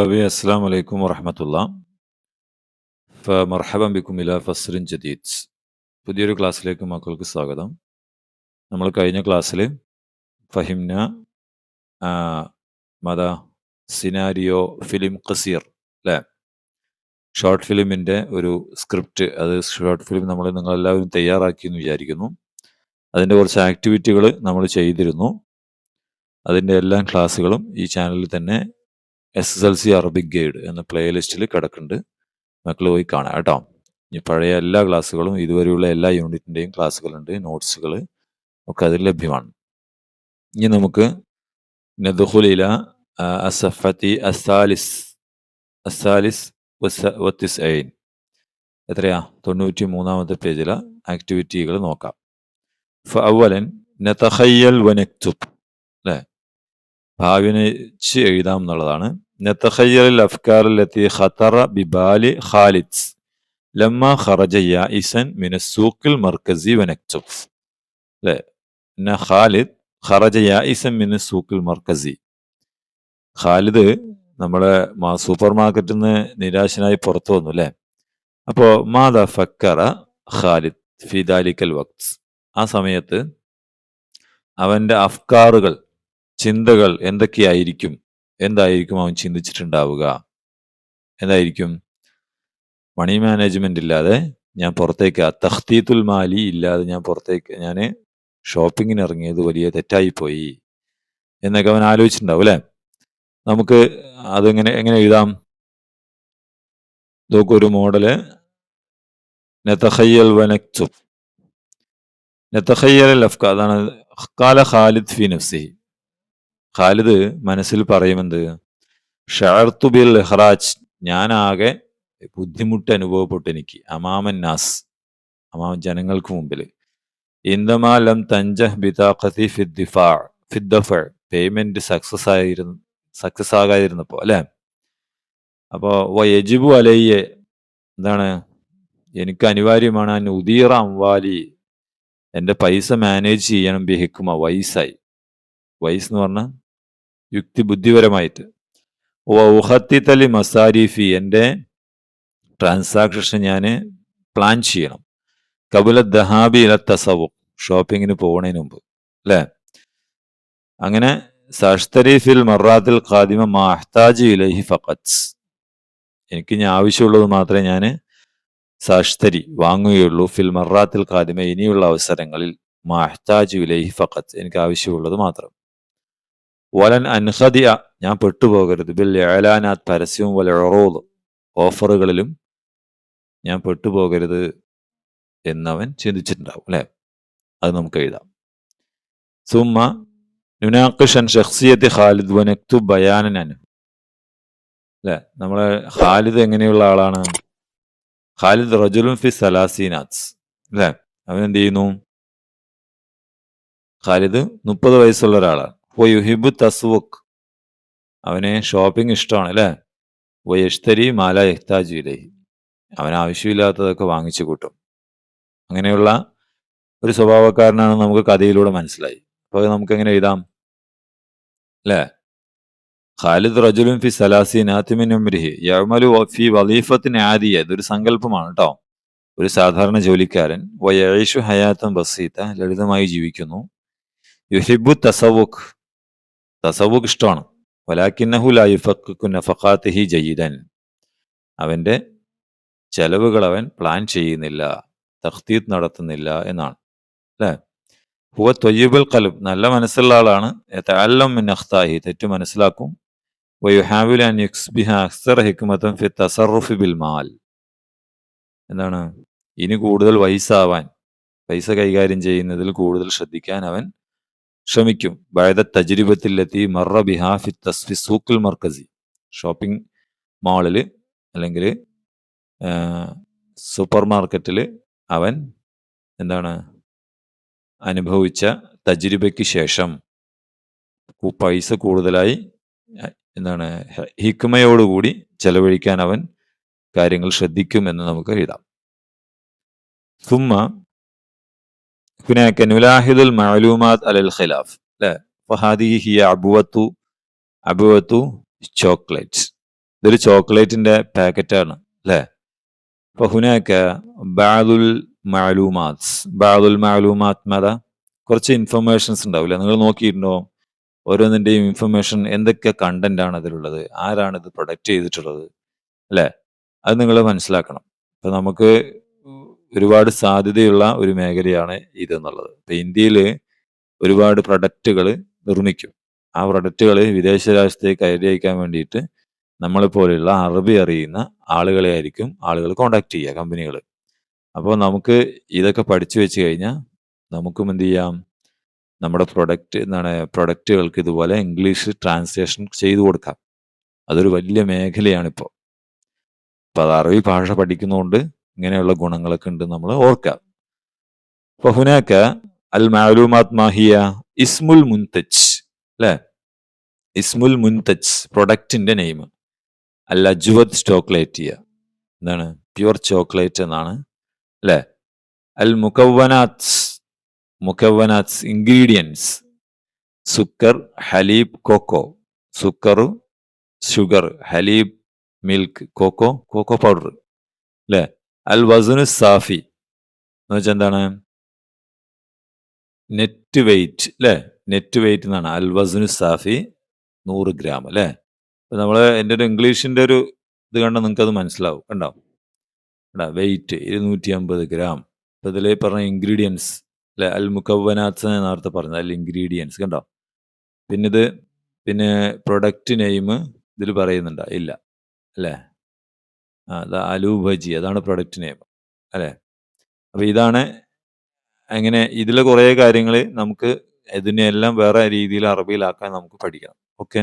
طلابي السلام عليكم ورحمة الله فمرحبا بكم إلى فصل جديد പുതിയൊരു ക്ലാസ്സിലേക്ക് മക്കൾക്ക് സ്വാഗതം നമ്മൾ കഴിഞ്ഞ ക്ലാസ്സിൽ ഫഹിംന മത സിനാരിയോ ഫിലിം ഖസീർ അല്ലേ ഷോർട്ട് ഫിലിമിൻ്റെ ഒരു സ്ക്രിപ്റ്റ് അത് ഷോർട്ട് ഫിലിം നമ്മൾ നിങ്ങളെല്ലാവരും തയ്യാറാക്കി എന്ന് വിചാരിക്കുന്നു അതിൻ്റെ കുറച്ച് ആക്ടിവിറ്റികൾ നമ്മൾ ചെയ്തിരുന്നു അതിൻ്റെ എല്ലാ ക്ലാസ്സുകളും ഈ ചാനലിൽ തന്നെ S S L C Arabic guide എന്ന പ്ലേലിസ്റ്റിൽ കിടക്കുന്നുണ്ട്. മക്കൾ പോയി കാണാം കേട്ടോ. ഈ പഴയ എല്ലാ ക്ലാസ്സുകളും ഇതുവരെയുള്ള എല്ലാ യൂണിറ്റിന്റെയും ക്ലാസ്സുകളുണ്ട് നോട്ട്സുകൾ ഒക്കെ അതിൽ ലഭ്യമാണ്. ഇനി നമുക്ക് നദുഹുലില അസഫത്തി അസാലിസ് അസാലിസ് വത്തിസ് ഐൻ എത്രയാ? തൊണ്ണൂറ്റി മൂന്നാമത്തെ പേജിലെ ആക്ടിവിറ്റികൾ നോക്കാം. ഫവലൻ നതഹയ്യൽ വനക്തുബ് ഭാവിനിച്ച് എഴുതാം എന്നുള്ളതാണ്. നത്തഖയ്യൽ അഫ്കാറിലെത്തി ഖത്തറ ബിബാലി ഖാലിദ്. ലമ്മ ഖറജ ഇസൻ മിനസൂക്കിൽ മർക്കസി വനക്തുബ് അല്ലേ? പിന്നെ ഖാലിദ് ഖറജ ഇസൻ മിനസൂക്കിൽ മർക്കസി ഖാലിദ് നമ്മളെ സൂപ്പർ മാർക്കറ്റിൽ നിന്ന് നിരാശനായി പുറത്തു വന്നു അല്ലേ? അപ്പോ മാത ഫക്കറ ഖാലിദ് ഫിദാലിക്കൽ വക്ത്. ആ സമയത്ത് അവന്റെ അഫ്കാറുകൾ ചിന്തകൾ എന്തൊക്കെയായിരിക്കും? എന്തായിരിക്കും അവൻ ചിന്തിച്ചിട്ടുണ്ടാവുക? എന്തായിരിക്കും? മണി മാനേജ്മെന്റ് ഇല്ലാതെ ഞാൻ പുറത്തേക്ക് തഹ്തീത്തുൽ മാലി ഇല്ലാതെ ഞാൻ പുറത്തേക്ക് ഞാൻ ഷോപ്പിങ്ങിന് ഇറങ്ങിയത് വലിയ തെറ്റായി പോയി എന്നൊക്കെ അവൻ ആലോചിച്ചിട്ടുണ്ടാവും അല്ലെ? നമുക്ക് അതെങ്ങനെ എങ്ങനെ എഴുതാം? ഇതൊക്കെ ഒരു മോഡൽ നെത്തഹയ്യൽ വനക്സുബ് നെത്തഹയ്യൽ അഫ്ക അതാണ് കാല ഖാലിദ് ഫി നഫ്സി ഖാലിദ് മനസ്സിൽ പറയുമെന്ത്? ഷാർത്തു ബിൽ ഹറാജ് ഞാനാകെ ബുദ്ധിമുട്ട് അനുഭവപ്പെട്ടു എനിക്ക്. അമാമൻ നാസ്. അമാമൻ ജനങ്ങൾക്ക് മുമ്പിൽ ഇന്ദമാലം തഞ്ചഹ് ബിതാഖത്തി ഫിദ്ദിഫാ ഫിദ്ദഫ പേയ്മെന്റ് സക്സസ് ആയിരുന്നു സക്സസ് ആകാതിരുന്നപ്പോ അല്ലേ? അപ്പോ യജിബു അലയ്യെ എന്താണ്? എനിക്ക് അനിവാര്യമാണ് അൻ ഉദീറ അംവാലി. എന്റെ പൈസ മാനേജ് ചെയ്യണം ബിഹിക്കുമ. വൈസായി. വൈസ് എന്ന് പറഞ്ഞാൽ യുക്തി ബുദ്ധിപരമായിട്ട് ഊഹത്തിത്തലി മസാരിഫി എന്റെ ട്രാൻസാക്ഷൻ ഞാൻ പ്ലാൻ ചെയ്യണം. കബുല ദഹാബി ഇല തസവു ഷോപ്പിങ്ങിന് പോകുന്നതിന് മുമ്പ് അല്ലേ? അങ്ങനെ സഷ്തരീഫിൽ മറാത്തിൽ ഖാദിമ മാഹ്താജ് ഇലഹി ഫഖത്ത് എനിക്ക് ഞാൻ ആവശ്യമുള്ളത് മാത്രമേ ഞാൻ സാഷ്തരി വാങ്ങുകയുള്ളൂ. ഫിൽ മറാത്തിൽ ഖാദിമ ഇനിയുള്ള അവസരങ്ങളിൽ മാഹ്താജ് ഇലഹി ഫക്കത്ത് എനിക്ക് ആവശ്യമുള്ളത് മാത്രം. വലൻ അൻഹദിയ ഞാൻ പെട്ടുപോകരുത്. ബിൽ ഏലാനാത് പരസ്യവും വല ഒറോത് ഓഫറുകളിലും ഞാൻ പെട്ടുപോകരുത് എന്നവൻ ചിന്തിച്ചിട്ടുണ്ടാവും അല്ലെ? അത് നമുക്ക് എഴുതാം. സുമ നുനാഖിഷൻ ഷഖ്സിയത്ത് ഖാലിദ് വനക്തു ബയാനൻ അനു അല്ലെ? നമ്മളെ ഖാലിദ് എങ്ങനെയുള്ള ആളാണ്? ഖാലിദ് റജുലും ഫി സലാസീനാസ് അല്ലെ? അവൻ എന്ത് ചെയ്യുന്നു? ഖാലിദ് മുപ്പത് വയസ്സുള്ള ഒരാളാണ്. വയുഹിബു തസ്വുഖ് അവന് ഷോപ്പിംഗ് ഇഷ്ടമാണ് അല്ലേ? വയഷ്തരി മാല യഹ്താജ് അവൻ ആവശ്യമില്ലാത്തതൊക്കെ വാങ്ങിച്ചു കൂട്ടും. അങ്ങനെയുള്ള ഒരു സ്വഭാവക്കാരനാണ് നമുക്ക് കഥയിലൂടെ മനസ്സിലായി. അപ്പോൾ നമുക്ക് എങ്ങനെ എഴുതാം? അല്ലേ? ഖാലിദ് റജുലും ഫി സലാസി നാത്തിമിൻ യഅമലു ഫി വലീഫത്തിന് ആദിയ. ഇതൊരു സങ്കല്പമാണ് കേട്ടോ ഒരു സാധാരണ ജോലിക്കാരൻ. വയേഷു ഹയാത്തും ബസീത്ത. ലളിതമായി ജീവിക്കുന്നു. യുഹിബു തസവുഖ് തസവുഖ് ഇഷ്ടമാണ്. വലാക്കിന്നഹു ലായുഫക്കു നഫഖാത്തിഹി ജയ്യിദൻ. അവന്റെ ചെലവുകൾ അവൻ പ്ലാൻ ചെയ്യുന്നില്ല തഖ്തീത്ത് നടത്തുന്നില്ല എന്നാണ്. അല്ലേ? ഹുവ തൊയ്യബുൽ കലബ് നല്ല മനസ്സുള്ള ആളാണ്. അല്ലം മിൻ അഖ്താഹി തെറ്റ് മനസ്സിലാക്കും. വയുഹാവിൽ അൻ യുക്സ്ബിഹ അക്സർ ഹിക്മത്തൻ ഫി തസറുഫി ബിൽ മാൽ. എന്താണ്? ഇനി കൂടുതൽ വയസ്സാവാൻ പൈസ കൈകാര്യം ചെയ്യുന്നതിൽ കൂടുതൽ ശ്രദ്ധിക്കാൻ അവൻ ശ്രമിക്കും ബഴത തജരിബത്തിലെത്തി മറ ബിഹാഫി തസ്ഫി സൂക്കിൽ മർക്കസി ഷോപ്പിംഗ് മാളിൽ അല്ലെങ്കിൽ സൂപ്പർ മാർക്കറ്റിൽ അവൻ എന്താണ് അനുഭവിച്ച തജരിബയ്ക്ക് ശേഷം പൈസ കൂടുതലായി എന്താണ് ഹിക്മയോടുകൂടി ചെലവഴിക്കാൻ അവൻ കാര്യങ്ങൾ ശ്രദ്ധിക്കും എന്ന് നമുക്ക് എഴുതാം. സുമ്മ പിന്നെ കനുലാഹിദുൽ മഅലൂമാത് അലൽ ഖിലാഫ് അല്ലേ? ഫഹാദി ഹിയ അബുവത്തു അബുവത്തു ചോക്ലേറ്റ്സ്. ഇതൊരു ചോക്ലേറ്റിന്റെ പാക്കറ്റാണ് അല്ലേ? ഫഹുനാക്ക ബാദുൽ മാലൂമാത്സ് ബാദുൽ മാലൂമാത് മത കുറച്ച് ഇൻഫർമേഷൻസ് ഉണ്ടാവില്ല? നിങ്ങൾ നോക്കിയിട്ടുണ്ടോ? ഓരോന്നിന്റെയും ഇൻഫർമേഷൻ എന്തൊക്കെ കണ്ടന്റ് ആണ് ഇതിലുള്ളത് ആരാണ് ഇത് പ്രൊഡക്റ്റ് ചെയ്തിട്ടുള്ളത്? അല്ലേ? അത് നിങ്ങൾ മനസ്സിലാക്കണം. ഇപ്പം നമുക്ക് ഒരുപാട് സാധ്യതയുള്ള ഒരു മേഖലയാണ് ഇത് എന്നുള്ളത് ഇപ്പൊ ഇന്ത്യയിൽ ഒരുപാട് പ്രൊഡക്റ്റുകൾ നിർമ്മിക്കും. ആ പ്രൊഡക്റ്റുകൾ വിദേശ രാജ്യത്തേക്ക് കയറി അയക്കാൻ വേണ്ടിയിട്ട് നമ്മളെ പോലെയുള്ള അറബി അറിയുന്ന ആളുകളെ ആയിരിക്കും ആളുകൾ കോണ്ടാക്ട് ചെയ്യുക കമ്പനികൾ അപ്പോൾ നമുക്ക് ഇതൊക്കെ പഠിച്ചു വെച്ച് കഴിഞ്ഞാൽ നമുക്കും എന്ത് ചെയ്യാം? നമ്മുടെ പ്രൊഡക്റ്റ് എന്താണ് പ്രൊഡക്റ്റുകൾക്ക് ഇതുപോലെ ഇംഗ്ലീഷ് ട്രാൻസ്ലേഷൻ ചെയ്തു കൊടുക്കാം. അതൊരു വലിയ മേഖലയാണിപ്പോൾ അപ്പോൾ അത് അറബി ഭാഷ പഠിക്കുന്നതുകൊണ്ട് ഇങ്ങനെയുള്ള ഗുണങ്ങളൊക്കെ ഉണ്ട് നമ്മൾ ഓർക്കാം. ഫഹുനാക്ക അൽ മാലൂമാത് മാഹിയ ഇസ്മുൽ മുൻതജ് അല്ലേ? ഇസ്മുൽ മുൻതജ് പ്രൊഡക്റ്റിന്റെ നെയിം. അൽ അജ്വദ് ചോക്ലേറ്റ് എന്താണ്? പ്യുവർ ചോക്ലേറ്റ് എന്നാണ് അല്ലേ? അൽ മുക്കവനാത്ത് മുക്കവനാത്ത് ഇൻഗ്രീഡിയൻസ് സുക്കർ ഹലീബ് കോക്കോ. സുക്കർ ഷുഗർ ഹലീബ് മിൽക്ക് കോക്കോ കോക്കോ പൗഡർ അല്ലേ? അൽ വസുനു സാഫി എന്ന് വെച്ചാൽ എന്താണ് നെറ്റ് വെയിറ്റ് അല്ലേ നെറ്റ് വെയിറ്റ് എന്നാണ്. അൽ വസുനു സാഫി നൂറ് ഗ്രാം അല്ലേ അപ്പം നമ്മൾ എന്റെ ഒരു ഇംഗ്ലീഷിന്റെ ഒരു ഇത് കണ്ടാൽ നിങ്ങൾക്കത് മനസ്സിലാവും. കണ്ടോ? കണ്ടാ? വെയിറ്റ് ഇരുന്നൂറ്റി അമ്പത് ഗ്രാം. അപ്പം ഇതിൽ പറഞ്ഞ ഇൻഗ്രീഡിയൻസ് അല്ലെ അൽ മുക്കവനാത്ത് നേരത്തെ പറഞ്ഞത്. അൽ ഇൻഗ്രീഡിയൻസ് കണ്ടോ? പിന്നെ ഇത് പിന്നെ പ്രൊഡക്റ്റ് നെയിം ഇതിൽ പറയുന്നുണ്ടോ. ഇല്ല. അല്ലേ? ആ അതാ അലു ഭജി അതാണ് പ്രൊഡക്റ്റ് നെയിം അല്ലേ? അപ്പോൾ ഇതാണ് അങ്ങനെ ഇതിലെ കുറേ കാര്യങ്ങൾ നമുക്ക് ഇതിനെല്ലാം വേറെ രീതിയിൽ അറബിയിലാക്കാൻ നമുക്ക് പഠിക്കണം ഓക്കെ?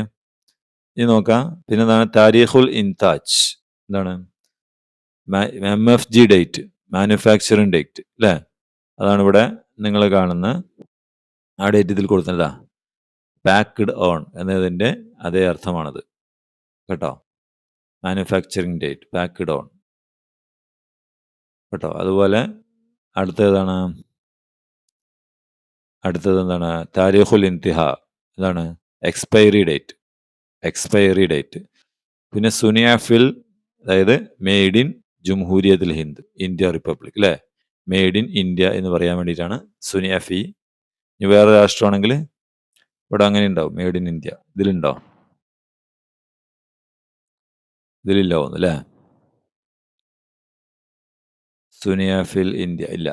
ഇനി നോക്കാം. പിന്നെ എന്താണ്? താരിഖുൽ ഇൻതാജ് എന്താണ്? M F G date manufacturing date അല്ലേ? അതാണ് ഇവിടെ നിങ്ങൾ കാണുന്ന ആ ഡേറ്റ് ഇതിൽ കൊടുത്തതാ പാക്ക്ഡ് ഓൺ എന്നതിന്റെ അതേ അർത്ഥമാണത്. കേട്ടോ? മാനുഫാക്ചറിങ് ഡേറ്റ് പാക്ക്ഡ് ഓൺ കേട്ടോ? അതുപോലെ അടുത്തതാണ് അടുത്തത് എന്താണ് താരിഖുൽ ഇൻതിഹ ഇതാണ് എക്സ്പയറി ഡേറ്റ് എക്സ്പയറി ഡേറ്റ് പിന്നെ സുനിയാഫിൽ അതായത് മെയ്ഡ് ഇൻ ജംഹൂരിയത്തിൽ ഹിന്ദ് ഇന്ത്യ റിപ്പബ്ലിക് അല്ലേ? മെയ്ഡ് ഇൻ ഇന്ത്യ എന്ന് പറയാൻ വേണ്ടിയിട്ടാണ് സുനിയാഫി ഇനി വേറെ രാഷ്ട്രമാണെങ്കിൽ ഇവിടെ അങ്ങനെ ഉണ്ടാവും മെയ്ഡ് ഇൻ ഇന്ത്യ. ഇതിലുണ്ടോ? ഇതിലില്ല തോന്നുന്നു അല്ലേ സുനിയാഫിൽ ഇന്ത്യ. ഇല്ല.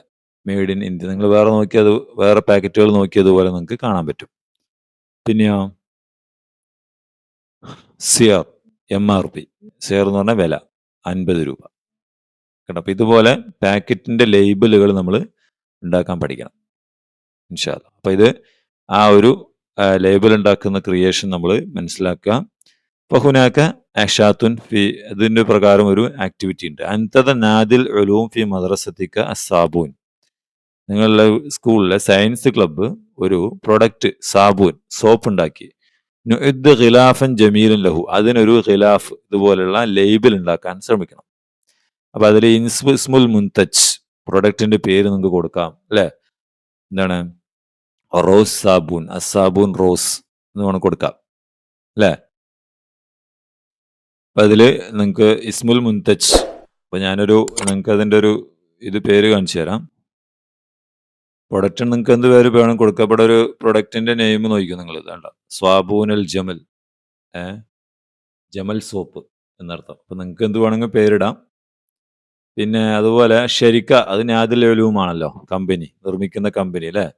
Made in India. നിങ്ങൾ വേറെ നോക്കിയത് വേറെ പാക്കറ്റുകൾ നോക്കിയതുപോലെ നിങ്ങൾക്ക് കാണാൻ പറ്റും. പിന്നെയോ? സിയർ. M R P. സിയർ എന്ന് പറഞ്ഞാൽ വില. അൻപത് രൂപ. കേട്ടോ? അപ്പം ഇതുപോലെ പാക്കറ്റിന്റെ ലേബിളുകൾ നമ്മൾ ഉണ്ടാക്കാൻ പഠിക്കണം. ഇൻഷാല്ല അപ്പം ഇത് ആ ഒരു ലേബിൾ ഉണ്ടാക്കുന്ന ക്രിയേഷൻ നമ്മൾ മനസ്സിലാക്കുക. ഫഹുനാക്ക അഷാത്തുൻ ഫി ഇതിന്റെ പ്രകാരം ഒരു ആക്ടിവിറ്റി ഉണ്ട്. അൻതത നാദിൽ ഒലൂം ഫി മദ്രസത്തിക്ക സാബൂൻ നിങ്ങളുടെ സ്കൂളിലെ സയൻസ് ക്ലബ്ബ് ഒരു പ്രൊഡക്റ്റ് സാബൂൻ സോപ്പ് ഉണ്ടാക്കി. ഖിലാഫൻ ജമീലൻ ലഹു. അതിനൊരു ഖിലാഫ് ഇതുപോലെയുള്ള ലേബിൾ ഉണ്ടാക്കാൻ ശ്രമിക്കണം. അപ്പൊ അതിൽ ഇൻസ്മു ഇസ്മുൽ മുൻതജ് പ്രൊഡക്റ്റിന്റെ പേര് നിങ്ങൾക്ക് കൊടുക്കാം അല്ലെ? എന്താണ്? റോസ് സാബൂൻ അസാബൂൻ റോസ് എന്ന് വേണം കൊടുക്കാം അല്ലേ? അതിൽ നിങ്ങൾക്ക് ഇസ്മുൽ മുൻതജ്. അപ്പൊ ഞാനൊരു നിങ്ങൾക്ക് അതിന്റെ ഒരു ഇത് പേര് കാണിച്ചു തരാം. പ്രൊഡക്റ്റ് നിങ്ങൾക്ക് എന്ത് പേര് വേണം കൊടുക്കപ്പെട്ട ഒരു പ്രൊഡക്റ്റിന്റെ നെയിം നോക്കിക്കും നിങ്ങൾ വേണ്ട സ്വാബൂനൽ ജമൽ. ഏ? ജമൽ സോപ്പ് എന്നർത്ഥം. അപ്പൊ നിങ്ങൾക്ക് എന്ത് വേണമെങ്കിൽ പേരിടാം. പിന്നെ അതുപോലെ ഷെരിക്ക അത് നാദിൽ കമ്പനി നിർമ്മിക്കുന്ന കമ്പനി അല്ലേ?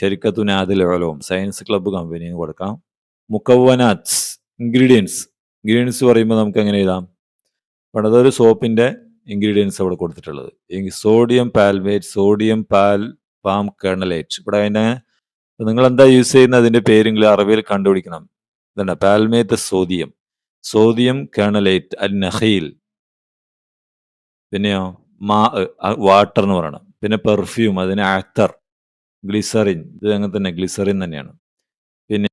ഷെരിക്കത്തു നാദിൽ സയൻസ് ക്ലബ്ബ് കമ്പനിന്ന് കൊടുക്കാം. മുക്കവനാറ്റ്സ് ഇൻഗ്രീഡിയൻസ് ഇൻഗ്രീഡിയൻസ് പറയുമ്പോൾ നമുക്ക് എങ്ങനെ എഴുതാം? ഒരു സോപ്പിന്റെ ഇൻഗ്രീഡിയൻസ് അവിടെ കൊടുത്തിട്ടുള്ളത്. സോഡിയം പാൽമേറ്റ് സോഡിയം പാൽ പാം കേണലേറ്റ് ഇവിടെ അതിനെ നിങ്ങൾ എന്താ യൂസ് ചെയ്യുന്ന അതിന്റെ പേരെങ്കിലും അറബിയിൽ കണ്ടുപിടിക്കണം. ഇതണ്ട പാൽമേത്ത് സോഡിയം സോഡിയം കേണലേറ്റ് അൽ നഹീൽ പിന്നെയോ? മാ വാട്ടർ എന്ന് പറയണം. പിന്നെ പെർഫ്യൂം അതിന് ആക്തർ ഗ്ലിസറിൻ ഇത് അങ്ങനെ തന്നെ ഗ്ലിസറിൻ തന്നെയാണ്. പിന്നെ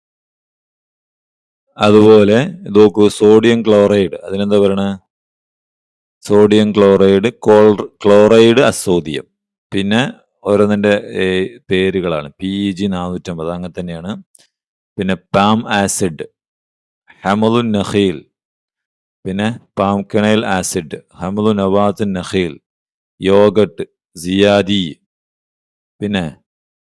അതുപോലെ നോക്കൂ സോഡിയം ക്ലോറൈഡ് അതിനെന്താ പറയണ? സോഡിയം ക്ലോറൈഡ് കോൾ ക്ലോറൈഡ് അസോദിയം പിന്നെ ഓരോന്നിന്റെ പേരുകളാണ്. പി ഇ ജി നാനൂറ്റമ്പത് അങ്ങനെ തന്നെയാണ്. പിന്നെ പാം ആസിഡ് ഹമദുൻ നഹീൽ പിന്നെ പാം പാംകണൈൽ ആസിഡ് ഹമുദു നവാത്ത് നഹീൽ യോഗട്ട് സിയാദി പിന്നെ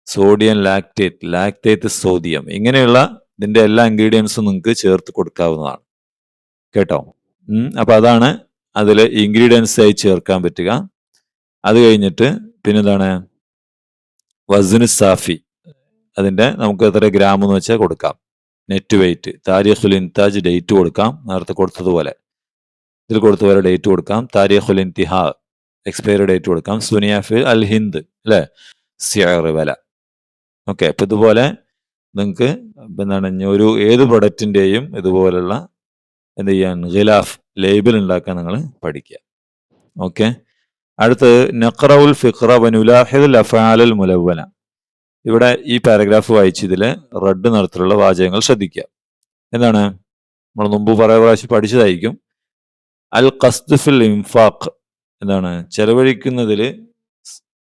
സോഡിയം ലാക്ടേറ്റ് ലാക്ടേറ്റ് സോഡിയം ഇങ്ങനെയുള്ള ഇതിന്റെ എല്ലാ ഇൻഗ്രീഡിയൻസും നിങ്ങൾക്ക് ചേർത്ത് കൊടുക്കാവുന്നതാണ്. കേട്ടോ? അപ്പം അതാണ് അതിൽ ഇൻഗ്രീഡിയൻസ് ആയി ചേർക്കാൻ പറ്റുക. അത് കഴിഞ്ഞിട്ട് പിന്നെ എന്താണ് വസിന് സാഫി. അതിന്റെ നമുക്ക് എത്ര ഗ്രാം എന്ന് വെച്ചാൽ കൊടുക്കാം. നെറ്റ് വെയിറ്റ് താരിഖുൽ ഇൻതാജ് ഡേറ്റ് കൊടുക്കാം. നേരത്തെ കൊടുത്തതുപോലെ. ഇതിൽ കൊടുത്തതുപോലെ ഡേറ്റ് കൊടുക്കാം. താരിഖുൽ ഇൻതിഹാ. എക്സ്പയറി ഡേറ്റ് കൊടുക്കാം. സുനിയാഫിൽ അൽ ഹിന്ദ് അല്ലെ? സിയർ വില. ഓക്കെ അപ്പൊ ഇതുപോലെ നിങ്ങൾക്ക് എന്താണ് ഒരു ഏത് പ്രൊഡക്റ്റിന്റെയും ഇതുപോലുള്ള എന്ത് ചെയ്യാൻ ഖിലാഫ് ലേബിൾ ഉണ്ടാക്കാൻ നിങ്ങൾ പഠിക്കുക. ഓക്കെ അടുത്തത് ഉൽ ഫിഖ്റ വനുലാഹിദ് അഫാലുൽ മുലവ്വന ഇവിടെ ഈ പാരഗ്രാഫ് വായിച്ച് ഇതിൽ റെഡ് നിറത്തിലുള്ള വാചകങ്ങൾ ശ്രദ്ധിക്കുക. എന്താണ്? നമ്മൾ മുമ്പ് കുറേ പ്രാവശ്യം പഠിച്ചതായിരിക്കും. അൽ ഖസ്തുഫിൽ ഇംഫാഖ് എന്താണ്? ചെലവഴിക്കുന്നതിൽ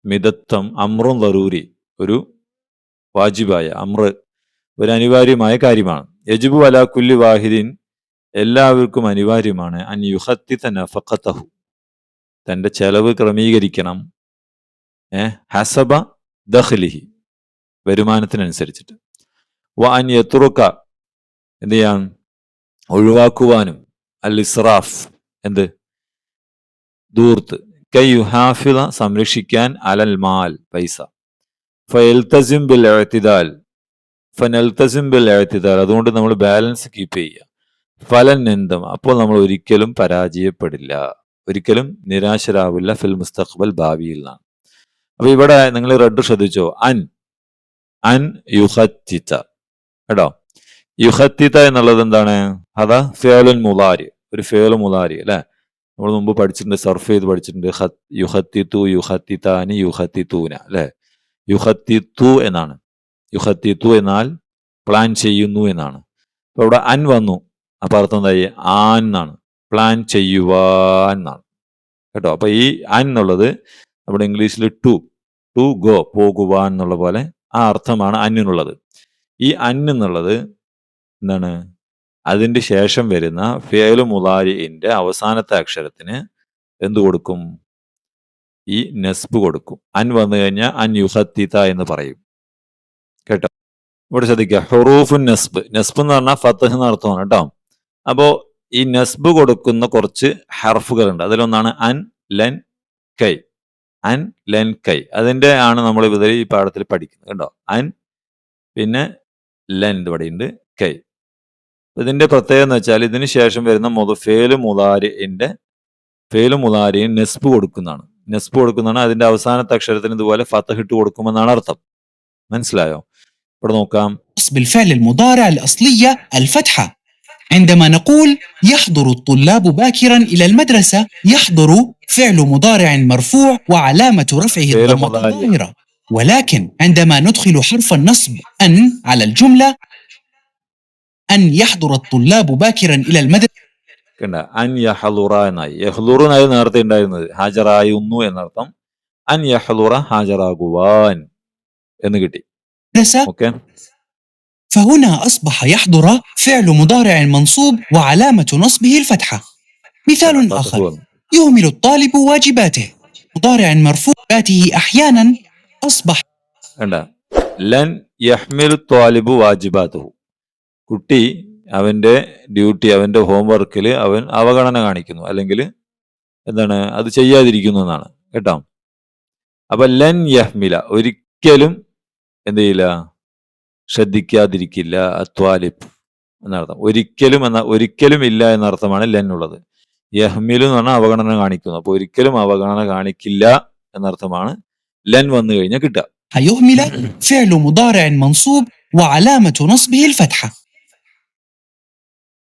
മിതത്വം അമ്രും ലറൂരി ഒരു വാജിബായ അമ്ര. ഒരു അനിവാര്യമായ കാര്യമാണ്. യജുബു അല കുല്ലി വാഹിദിൻ എല്ലാവർക്കും അനിവാര്യമാണ്. അൻ യുഹത്തി നഫഖത്തഹു തന്റെ ചെലവ് ക്രമീകരിക്കണം. ഏ? ഹസബ ദഹ്ലിഹി വരുമാനത്തിനനുസരിച്ചിട്ട്. വ അൻ യത്രുക്ക എന്ത് ചെയ്യാൻ ഒഴിവാക്കുവാനും. അൽ ഇസ്രാഫ് എന്ത്? ദൂർത്ത്. കൈ യുഹാഫിള സംരക്ഷിക്കാൻ അലൽ മാൽ പൈസ. ഫയൽതസിം ബിൽ എഴുത്തിദാൽ ഫനൽത്തസിം ബിൽ എഴുത്തിദാൽ അതുകൊണ്ട് നമ്മൾ ബാലൻസ് കീപ്പ് ചെയ്യുക. ഫലൻ എന്തം? അപ്പോൾ നമ്മൾ ഒരിക്കലും പരാജയപ്പെടില്ല. ഒരിക്കലും നിരാശരാവില്ല. ഫിൽ മുസ്തഖ്ബൽ ഭാവിയിൽ നിന്നാണ്. അപ്പൊ ഇവിടെ നിങ്ങൾ റെഡ് ശ്രദ്ധിച്ചോ? അൻ. അൻ യുഹത്തിത്ത കേട്ടോ? യുഹത്തിത്ത എന്നുള്ളത് എന്താണ്? അതാ ഫേലുൻ മുലാരി ഒരു ഫേൽ മുലാരി അല്ലെ? നമ്മൾ മുമ്പ് പഠിച്ചിട്ടുണ്ട് സർഫ് ചെയ്ത് പഠിച്ചിട്ടുണ്ട്. ഹത്ത് യുഹത്തിത്തു യുഹത്തിത്താനി യുഹത്തിത്തൂന അല്ലെ? യുഹത്തിത്തു എന്നാണ്. യുഹത്തിത്തു എന്നാൽ പ്ലാൻ ചെയ്യുന്നു എന്നാണ്. അപ്പോൾ ഇവിടെ അൻ വന്നു. അപ്പൊ അർത്ഥം എന്തായി? ആൻ എന്നാണ്. പ്ലാൻ ചെയ്യുവാൻ എന്നാണ്. കേട്ടോ? അപ്പോൾ ഈ അൻ എന്നുള്ളത് നമ്മുടെ ഇംഗ്ലീഷിൽ ടു ടു ഗോ പോകുവാൻ എന്നുള്ള പോലെ ആ അർത്ഥമാണ് അന്നിനുള്ളത് ഈ അൻ എന്നുള്ളത് എന്താണ്? അതിന്റെ ശേഷം വരുന്ന ഫേലു മുലാരിന്റെ അവസാനത്തെ അക്ഷരത്തിന് എന്തു കൊടുക്കും? ഈ നെസ്ബ് കൊടുക്കും. അൻ വന്നു കഴിഞ്ഞാൽ അൻ യുഹത്തിത എന്ന് പറയും. കേട്ടോ. ഇവിടെ ശ്രദ്ധിക്കുക ഹുറൂഫുൻ നസ്ബ്. നെസ്ബ് എന്ന് പറഞ്ഞാൽ ഫത്തഹ് എന്ന അർത്ഥമാണ് കേട്ടോ. അപ്പോ ഈ നസ്ബ് കൊടുക്കുന്ന കുറച്ച് ഹർഫുകളുണ്ട്. അതിലൊന്നാണ് അൻ ലൻ കൈ. അൻ ലൻ കൈ. അതിന്റെ ആണ് നമ്മൾ ഇവിടെ ഈ പാഠത്തിൽ പഠിക്കുന്നത് കേട്ടോ. അൻ പിന്നെ ലൻ ഇവിടെ ഉണ്ട് കൈ. ഇതിന്റെ പ്രത്യേകത എന്ന് വെച്ചാൽ ഇതിന് ശേഷം വരുന്ന മുത ഫേൽ ഫേലു ഫേൽ മുലാരിയും നെസ്ബ് കൊടുക്കുന്നതാണ്. നെസ്ബ് കൊടുക്കുന്നതാണ്. അതിന്റെ അവസാനത്തെ അക്ഷരത്തിന് ഇതുപോലെ ഫത്തഹ് ഇട്ട് കൊടുക്കുമെന്നാണ് അർത്ഥം. മനസ്സിലായോ ഇവിടെ നോക്കാം نصب الفعل المضارع الأصلية الفتحة عندما نقول يحضر الطلاب باكرا إلى المدرسة يحضر فعل مضارع مرفوع وعلامة رفعه فعل الضمة مضارع. الظاهرة ولكن عندما ندخل حرف النصب أن على الجملة أن يحضر الطلاب باكرا إلى المدرسة കണ്ട അൻ യഹലുറ എന്നായി യഹ്ലുറു എന്നായി നേരത്തെ ഉണ്ടായിരുന്നത് ഹാജറായുന്നു എന്നർത്ഥം അൻ യഹലുറ ഹാജറാകുവാൻ എന്ന് കിട്ടി ഓക്കെ فهنا أصبح يحضر فعل مضارع منصوب وعلامة نصبه الفتحة مثال آخر يهمل الطالب واجباته مضارع مرفوع ذاته أحيانا أصبح കണ്ട ലൻ യഹ്മിലു ത്വാലിബു വാജിബാത്തുഹു കുട്ടി അവന്റെ ഡ്യൂട്ടി അവന്റെ ഹോംവർക്കിൽ അവൻ അവഗണന കാണിക്കുന്നു അല്ലെങ്കിൽ എന്താണ് അത് ചെയ്യാതിരിക്കുന്നു എന്നാണ് കേട്ടോ അപ്പൊ ലൻ യഹ്മില ഒരിക്കലും എന്ത് ചെയ്യില്ല ശ്രദ്ധിക്കാതിരിക്കില്ല അത്വാലിബ് എന്നർത്ഥം ഒരിക്കലും എന്ന ഒരിക്കലും ഇല്ല എന്നർത്ഥമാണ് ലെൻ ഉള്ളത് യഹ്മിലു എന്ന് പറഞ്ഞാൽ അവഗണന കാണിക്കുന്നു അപ്പൊ ഒരിക്കലും അവഗണന കാണിക്കില്ല എന്നർത്ഥമാണ് ലെൻ വന്നു കഴിഞ്ഞാൽ കിട്ടുക يهمل فعل مضارع منصوب وعلامة نصبه الفتحة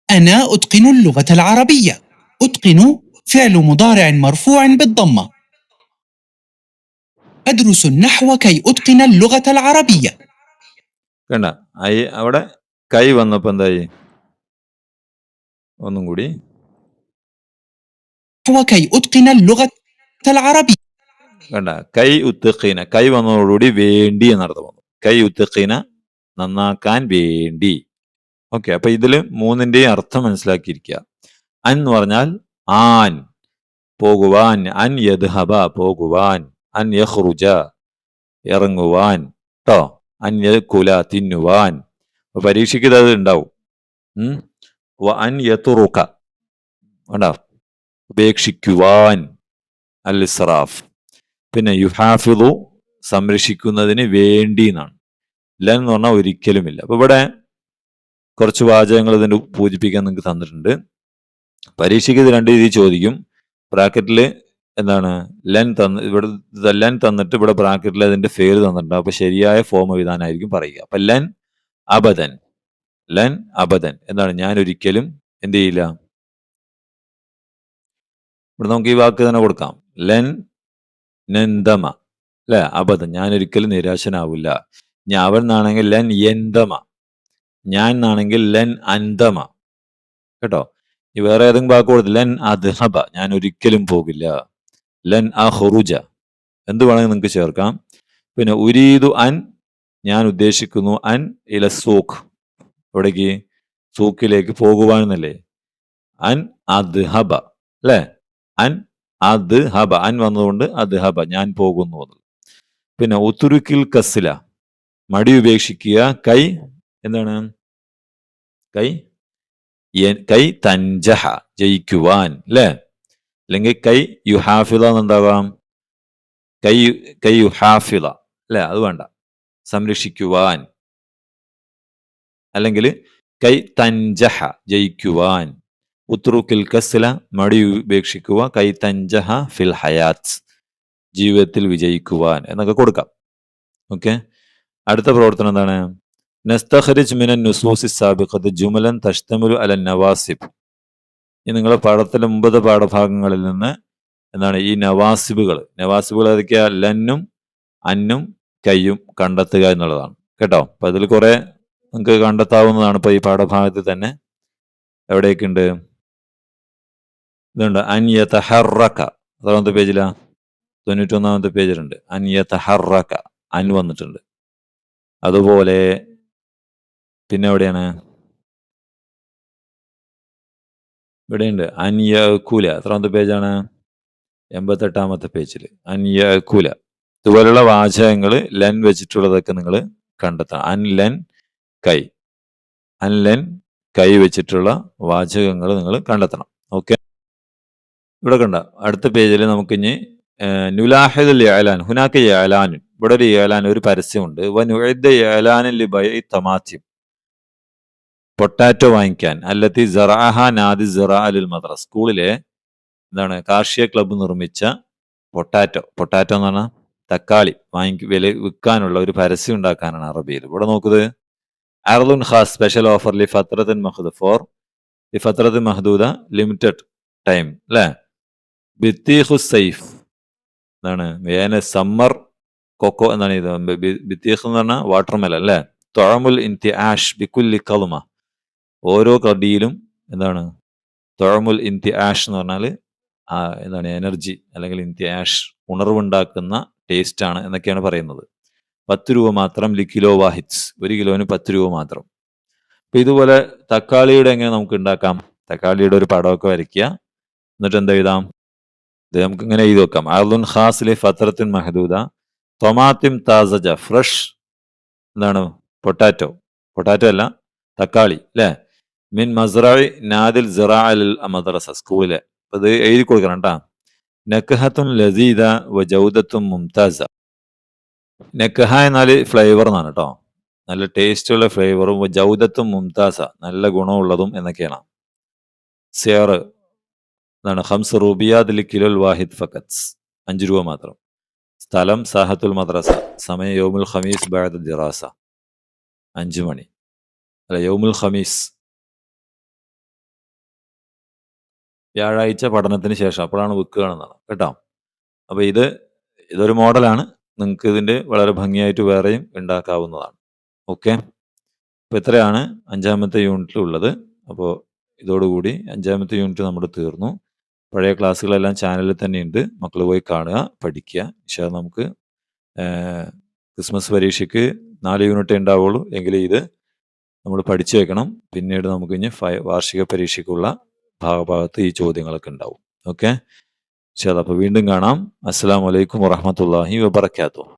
أنا أتقن اللغة العربية أتقن فعل مضارع مرفوع بالضمة أدرس النحو كي أتقن اللغة العربية കണ്ട ഐ അവിടെ കൈ വന്നപ്പോ എന്തായി ഒന്നും കൂടി وكي أتقن اللغة العربية കണ്ട കൈ ഉത്തഖീന കൈ വന്നതോടുകൂടി വേണ്ടി എന്നർത്ഥം വന്നു കൈ ഉത്തഖീന നന്നാക്കാൻ വേണ്ടി ഓക്കെ അപ്പൊ ഇതില് മൂന്നിന്റെയും അർത്ഥം മനസ്സിലാക്കിയിരിക്കുക അൻ എന്ന് പറഞ്ഞാൽ ആൻ പോകുവാൻ അൻ യദ്ഹബ പോകുവാൻ അൻ യഹ്റുജ ഇറങ്ങുവാൻ ട്ടോ. അൻ കുല തിന്നുവാൻ. പരീക്ഷയ്ക്ക് ഇത് ഉണ്ടാവും അൻ യത്തുറുക്ക കണ്ടോ? ഉപേക്ഷിക്കുവാൻ അൽ ഇസ്രാഫ് പിന്നെ യുഹാഫിദു സംരക്ഷിക്കുന്നതിന് വേണ്ടി എന്നാണ്. ലൻ എന്ന് പറഞ്ഞാൽ ഒരിക്കലുമില്ല. അപ്പൊ ഇവിടെ കുറച്ച് വാചകങ്ങൾ ഇതിന് പൂജിപ്പിക്കാൻ നിങ്ങൾക്ക് തന്നിട്ടുണ്ട്. പരീക്ഷയ്ക്ക് ഇത് രണ്ട് രീതി ചോദിക്കും. ബ്രാക്കറ്റിൽ എന്താണ്? ലെൻ തന്ന് ഇവിടെ ലെൻ തന്നിട്ട് ഇവിടെ ബ്രാക്കറ്റിൽ അതിന്റെ പേര് തന്നിട്ടുണ്ട്. അപ്പൊ ശരിയായ ഫോം എഴുതാനായിരിക്കും പറയുക. അപ്പൊ ലെൻ അബദൻ. ലെൻ അബദൻ. എന്താണ്? ഞാൻ ഒരിക്കലും എന്ത് ചെയ്യില്ല? ഇവിടെ നമുക്ക് ഈ വാക്ക് തന്നെ കൊടുക്കാം. ലെൻ നന്ദമ. അല്ലെ? അബദ്ധം ഞാൻ ഒരിക്കലും നിരാശനാവില്ല. ഞാൻ അവൻ എന്നാണെങ്കിൽ ലെൻ എന്തമ ഞാൻ എന്നാണെങ്കിൽ ലെൻ അന്തമ കേട്ടോ? ഈ വേറെ ഏതെങ്കിലും വാക്ക് കൊടുത്ത് ലെൻ അദ്ഹബ. ഞാൻ ഒരിക്കലും പോകില്ല. ലൻ അഹ്റുജ എന്ത് വേണമെങ്കിൽ നിങ്ങൾക്ക് ചേർക്കാം. പിന്നെ ഉരീദു അൻ ഞാൻ ഉദ്ദേശിക്കുന്നു അൻ ഇല സൂഖ്. എവിടേക്ക്? സൂക്കിലേക്ക് പോകുവാൻ എന്നല്ലേ അൻ അദ്ഹബ. അല്ലേ? അൻ അത് ഹബ അൻ വന്നതുകൊണ്ട് അത് ഹബ ഞാൻ പോകുന്നു പിന്നെ ഉത്തുരുക്കിൽ കസില. മടി ഉപേക്ഷിക്കുക. കൈ എന്താണ്? കൈ? കൈ തഞ്ചഹ ജയിക്കുവാൻ. അല്ലേ? അല്ലെങ്കിൽ കൈ യു ഹാഫില എന്നുണ്ടാവാം കൈ കൈ യു ഹാഫില അല്ലേ? അത് വേണ്ട. സംരക്ഷിക്കുവാൻ. അല്ലെങ്കിൽ കൈ തഞ്ചഹ ജയിക്കുവാൻ. ഉത്രുക്കിൽ കസ്ല മടി ഉപേക്ഷിക്കുക. കൈ തഞ്ചഹ ഫിൽ ഹയാത്ത് ജീവിതത്തിൽ വിജയിക്കുവാൻ എന്നൊക്കെ കൊടുക്കാം. ഓക്കെ? അടുത്ത പ്രവർത്തനം എന്താണ്? നസ്തഖരിജ് മിനൻ നുസൂസി സാബിഖത്ത് ജുമലൻ തഷ്തമുലു അലൻ നവാസിബ്. ഈ നിങ്ങളെ പാഠത്തിലെ മുമ്പത്തെ പാഠഭാഗങ്ങളിൽ നിന്ന് എന്താണ് ഈ നവാസിബുകൾ. നവാസിബുകൾ ഏതൊക്കെയാ? ലന്നും അന്നും കയ്യും കണ്ടെത്തുക എന്നുള്ളതാണ്. കേട്ടോ? അപ്പൊ അതിൽ കുറെ നിങ്ങൾക്ക് കണ്ടെത്താവുന്നതാണ് ഇപ്പൊ ഈ പാഠഭാഗത്തിൽ തന്നെ. എവിടെയൊക്കെയുണ്ട്? ഇതുണ്ട്. അൻയതഹറക്ക എത്രാമത്തെ പേജിലാ? തൊണ്ണൂറ്റൊന്നാമത്തെ പേജിലുണ്ട്. അൻയതഹറക്ക അൻ വന്നിട്ടുണ്ട്. അതുപോലെ പിന്നെ എവിടെയാണ്? ഇവിടെയുണ്ട്. കൂല എത്രാമത്തെ പേജാണ്? എൺപത്തെട്ടാമത്തെ പേജിൽ കൂല ഇതുപോലുള്ള വാചകങ്ങൾ ലെൻ വെച്ചിട്ടുള്ളതൊക്കെ നിങ്ങൾ കണ്ടെത്തണം. അൻലെൻ കൈ. അൻലെൻ കൈ വെച്ചിട്ടുള്ള വാചകങ്ങൾ നിങ്ങൾ കണ്ടെത്തണം. ഓക്കെ? ഇവിടെ കണ്ട? അടുത്ത പേജിൽ നമുക്കിനി നുലാഹിദുൽ ഏലാൻ ഹുനാക്ക് ഏലാനും ഇവിടെ ഒരു ഏലാൻ ഒരു പരസ്യമുണ്ട്. വനുഅദ്ദ ഏലാനിൽ ലിബൈ തമാത്തിം. പൊട്ടാറ്റോ വാങ്ങിക്കാൻ. അല്ലത്തി ജറാഹ നാദി ജറാ അലുൽ മദ്ര സ്കൂളിലെ എന്താണ് കാർഷിക ക്ലബ്ബ് നിർമ്മിച്ച പൊട്ടാറ്റോ. പൊട്ടാറ്റോ എന്ന് പറഞ്ഞാൽ തക്കാളി വാങ്ങി വില വിൽക്കാനുള്ള ഒരു പരസ്യം ഉണ്ടാക്കാനാണ് അറബിയിൽ. ഇവിടെ നോക്കുന്നത് അർലുൻ ഖാസ് സ്പെഷ്യൽ ഓഫർ ലി ഫത്രത്തിൻ മഹദ് ഫോർ ലി ഫത്രത്തിൻ മഹദൂദ ലിമിറ്റഡ് ടൈം അല്ലേ ബിത്തീഖു സൈഫ്. എന്താണ്? വേന സമ്മർ കൊക്കോ എന്താണ് ഇത്. ബിത്തീഖ് എന്ന് പറഞ്ഞാൽ വാട്ടർമെലൻ അല്ലേ തൊഴമുൽ ഇന്തി ആഷ് ബിക്കുല്ലി കലുമ ഓരോ കടിയിലും എന്താണ്? തൊഴമുൽ ഇന്ത്യ ആഷ് എന്ന് പറഞ്ഞാൽ ആ എന്താണ് എനർജി അല്ലെങ്കിൽ ഇന്ത്യ ആഷ് ഉണർവുണ്ടാക്കുന്ന ടേസ്റ്റ് ആണ് എന്നൊക്കെയാണ് പറയുന്നത്. പത്ത് രൂപ മാത്രം ലി കിലോ വാഹിറ്റ്സ് ഒരു കിലോന് പത്ത് രൂപ മാത്രം. അപ്പോൾ ഇതുപോലെ തക്കാളിയുടെ എങ്ങനെ നമുക്ക് ഉണ്ടാക്കാം? തക്കാളിയുടെ ഒരു പടമൊക്കെ വരയ്ക്കുക. എന്നിട്ട് എന്താ എഴുതാം? ഇത് നമുക്ക് ഇങ്ങനെ എഴുതി വെക്കാം. അർലുൻ ഖാസിലെ ഫത്രത്തിൻ മഹദൂദ. ടൊമാത്തിം താസജ. ഫ്രഷ് എന്താണ് പൊട്ടാറ്റോ. പൊട്ടാറ്റോ അല്ല തക്കാളി അല്ലേ? മിൻ മസ്റായി നാദിൽ സിറാഅൽ മദ്രസ സ്കൂളിലെ. അപ്പോൾ ഇത് എഴുതി കൊടുക്കണം കേട്ടാ നക്കഹത്തുൻ ലസീദ വ ജൗദത്തും മുംതാസ. നക്കഹ എന്നാൽ ഫ്ലേവർ എന്നാണ് കേട്ടോ നല്ല ടേസ്റ്റുള്ള ഫ്ലേവറും ജൗദത്തും മുംതാസ നല്ല ഗുണമുള്ളതും എന്നൊക്കെയാണ്. സിയർ എന്താണ് ഹംസ് റുബിയാദിൽ കിലോൽ വാഹിദ് ഫക്കത്ത് അഞ്ച് രൂപ മാത്രം. സ്ഥലം സാഹത്തുൽ മദ്രസ. സമയം യോമുൽ ഖമീസ് ബാദ് ദിറാസ. അഞ്ച് മണി. അല്ല യോമുൽ ഖമീസ്. വ്യാഴാഴ്ച പഠനത്തിന് ശേഷം അപ്പോഴാണ് ബുക്ക് കാണുന്നത് കേട്ടോ. അപ്പോൾ ഇത് ഇതൊരു മോഡലാണ് നിങ്ങൾക്ക് ഇതിന്റെ വളരെ ഭംഗിയായിട്ട് വേറെയും ഉണ്ടാക്കാവുന്നതാണ്. ഓക്കെ അപ്പോൾ ഇത്രയാണ് അഞ്ചാമത്തെ യൂണിറ്റിൽ ഉള്ളത്. അപ്പോൾ ഇതോടുകൂടി അഞ്ചാമത്തെ യൂണിറ്റ് നമ്മൾ തീർന്നു. പഴയ ക്ലാസ്സുകളെല്ലാം ചാനലിൽ തന്നെയുണ്ട് മക്കൾ പോയി കാണുക പഠിക്കുക. പക്ഷേ നമുക്ക് ക്രിസ്മസ് പരീക്ഷയ്ക്ക് നാല് യൂണിറ്റ് ഉണ്ടാവുള്ളൂ. എങ്കിൽ ഇത് നമ്മൾ പഠിച്ചു വെക്കണം. പിന്നീട് നമുക്ക് ഇനി വാർഷിക പരീക്ഷയ്ക്കുള്ള ഭാഗഭാഗത്ത് ഈ ചോദ്യങ്ങളൊക്കെ ഉണ്ടാവും. ഓക്കെ? അപ്പോൾ വീണ്ടും കാണാം. അസ്സാം വലൈക്കും വറഹ്മത്തുള്ളാഹി വബറകാതുഹു.